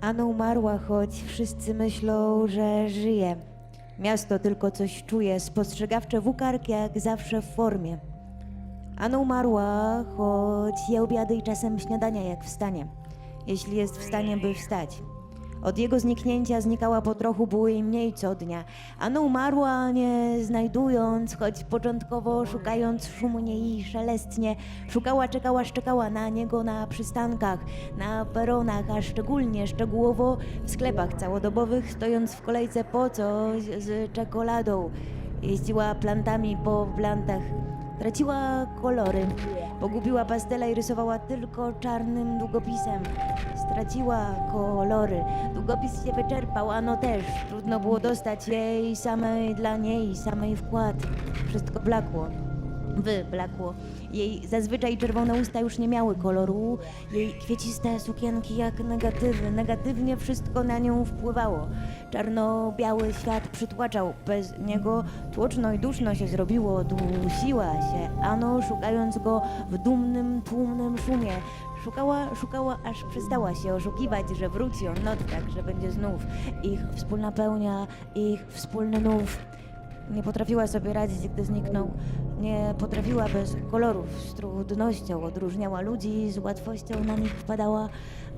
Anna umarła, choć wszyscy myślą, że żyje. Miasto tylko coś czuje, spostrzegawcze wukark jak zawsze w formie. Anna umarła, choć je obiady i czasem śniadania jak wstanie. Jeśli jest w stanie, by wstać. Od jego zniknięcia znikała po trochu, było jej mniej co dnia. Anna umarła, nie znajdując, choć początkowo szukając szumnie i szelestnie. Szukała, czekała, szczekała na niego na przystankach, na peronach, a szczególnie szczegółowo w sklepach całodobowych, stojąc w kolejce po coś z czekoladą. Jeździła plantami po plantach. Traciła kolory. Pogubiła pastela i rysowała tylko czarnym długopisem. Straciła kolory. Długopis się wyczerpał, ano też. Trudno było dostać jej samej dla niej, samej wkład. Wszystko blakło. Wyblakło. Jej zazwyczaj czerwone usta już nie miały koloru. Jej kwieciste sukienki jak negatywy. Negatywnie wszystko na nią wpływało. Czarno-biały świat przytłaczał. Bez niego tłoczno i duszno się zrobiło. Dusiła się Ano, szukając go w dumnym, tłumnym szumie. Szukała, szukała, aż przestała się oszukiwać, że wróci on tak, że będzie znów. Ich wspólna pełnia, ich wspólny nów. Nie potrafiła sobie radzić, gdy zniknął. Nie potrafiła bez kolorów, z trudnością odróżniała ludzi, z łatwością na nich wpadała.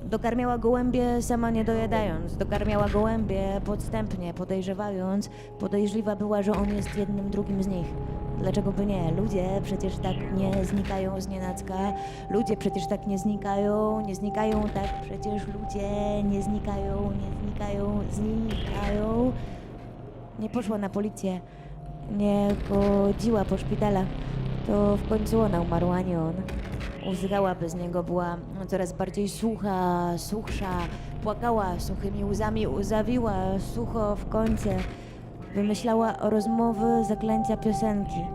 Dokarmiała gołębie sama nie dojadając, dokarmiała gołębie podstępnie, podejrzewając. Podejrzliwa była, że on jest jednym drugim z nich. Dlaczego by nie? Ludzie przecież tak nie znikają z nienacka. Ludzie przecież tak nie znikają, nie znikają tak przecież ludzie nie znikają, nie znikają, znikają. Nie poszła na policję, nie chodziła po szpitalach. To w końcu ona umarła, nie on. Łzgała bez niego, była coraz bardziej sucha, suchsza. Płakała suchymi łzami, zawiła sucho w końcu. Wymyślała rozmowy, zaklęcia, piosenki.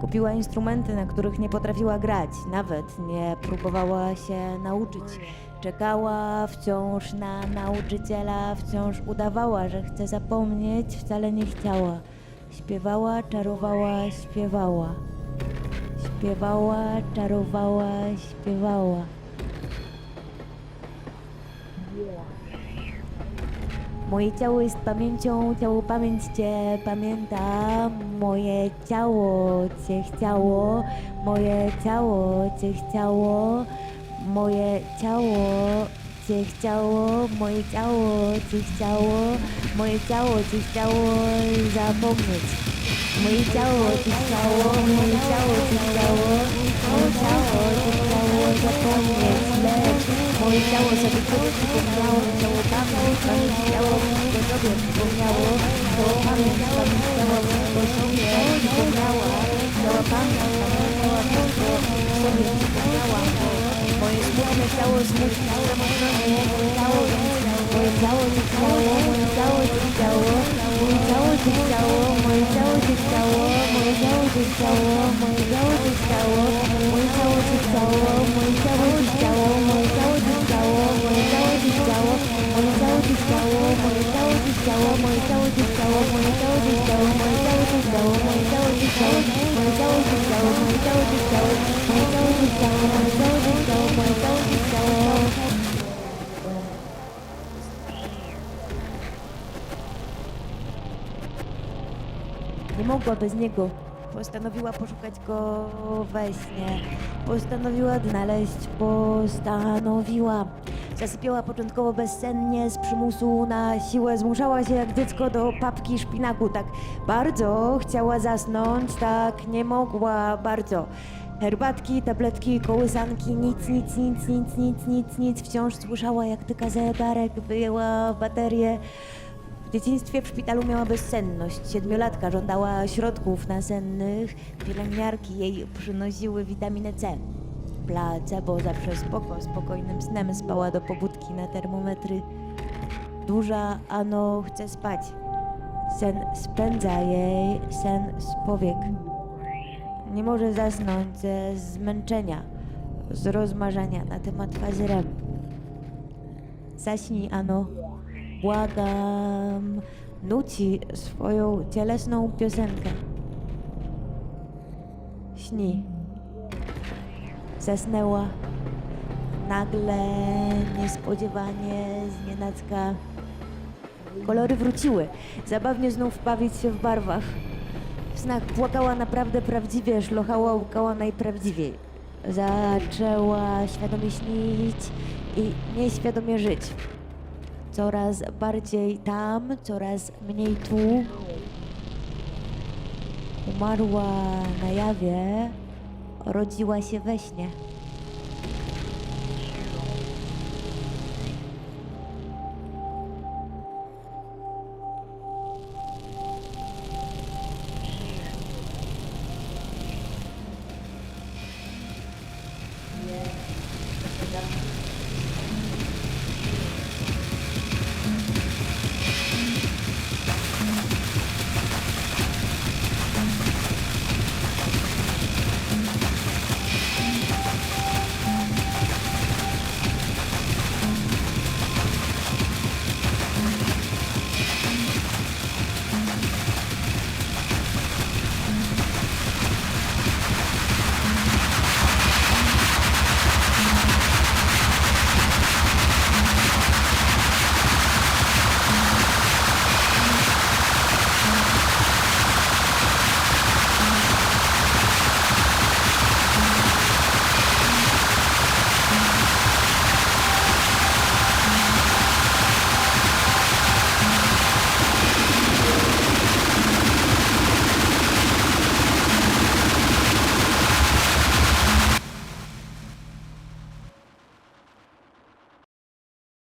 Kupiła instrumenty, na których nie potrafiła grać, nawet nie próbowała się nauczyć. Czekała wciąż na nauczyciela, wciąż udawała, że chce zapomnieć, wcale nie chciała. Śpiewała, czarowała, śpiewała. Śpiewała, czarowała, śpiewała. Moje ciało jest pamięcią, ciało pamięć cię pamięta. Moje ciało cię chciało, moje ciało cię chciało, moje ciało cię chciało, moje ciało cię chciało, moje ciało cię chciało zapomnieć. Moje ciało cię chciało, moje ciało cię chciało, moje ciało cię chciało zapomnieć, ciało sobie coś przypomniało, ciało pamięć, pamięć ciało wszystko sobie przypomniało, ciało pamięć, pamięć ciało wszystko sobie przypomniała, ciało pamięć, pamięć ciało wszystko sobie przypomniała, moje smutne ciało smutne samotności, moje ciało moje ciało cię chciało, moje ciało cię chciało, moje ciało cię chciało, moje ciało cię chciało, moje ciało cię chciało, moje ciało cię chciało, moje ciało cię chciało, Nie mogła bez niego. Postanowiła poszukać go we śnie. Postanowiła odnaleźć, postanowiła. Zasypiała początkowo bezsennie, z przymusu na siłę. Zmuszała się jak dziecko do papki szpinaku. Tak bardzo chciała zasnąć, tak nie mogła bardzo. Herbatki, tabletki, kołysanki, nic, nic, nic, nic, nic, nic, nic. Wciąż słyszała, jak tyka zegarek, wyjęła baterię. W dzieciństwie w szpitalu miała bezsenność. Siedmiolatka żądała środków nasennych. Pielęgniarki jej przynosiły witaminę C. Placebo zawsze spoko, spokojnym snem spała do pobudki na termometry. Duża Ano chce spać. Sen spędza jej sen z powiek. Nie może zasnąć ze zmęczenia, z rozmarzenia na temat fazy REM. Zaśnij, Ano. Błagam. Nuci swoją cielesną piosenkę. Śni. Zasnęła. nagle, niespodziewanie, znienacka kolory wróciły. Zabawnie znów bawić się w barwach. W snach płakała naprawdę prawdziwie, szlochała łkała najprawdziwiej. Zaczęła świadomie śnić i nieświadomie żyć. Coraz bardziej tam, coraz mniej tu. Umarła na jawie, rodziła się we śnie.